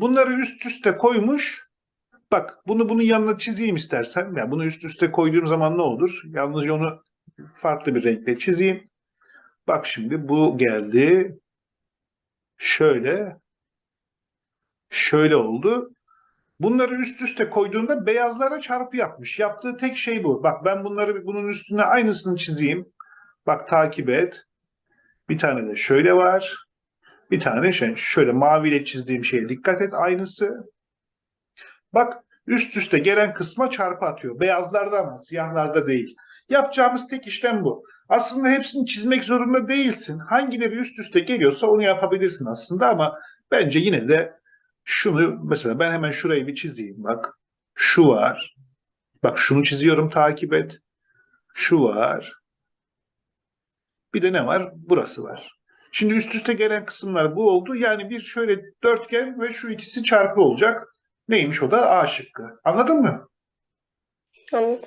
bunları üst üste koymuş. Bak bunu bunun yanına çizeyim istersen. Yani bunu üst üste koyduğum zaman ne olur? Yalnızca onu farklı bir renkle çizeyim. Bak şimdi bu geldi. Şöyle. Şöyle oldu. Bunları üst üste koyduğunda beyazlara çarpı yapmış. Yaptığı tek şey bu. Bak ben bunları bunun üstüne aynısını çizeyim. Bak takip et. Bir tane de şöyle var. Bir tane şey şöyle maviyle çizdiğim şeye dikkat et aynısı. Bak üst üste gelen kısma çarpı atıyor. Beyazlarda ama siyahlarda değil. Yapacağımız tek işlem bu. Aslında hepsini çizmek zorunda değilsin. Hangileri üst üste geliyorsa onu yapabilirsin aslında ama bence yine de şunu mesela ben hemen şurayı bir çizeyim bak. Şu var. Bak şunu çiziyorum takip et. Şu var. Bir de ne var? Burası var. Şimdi üst üste gelen kısımlar bu oldu. Yani bir şöyle dörtgen ve şu ikisi çarpı olacak. Neymiş o da A şıkkı. Anladın mı? Anladım.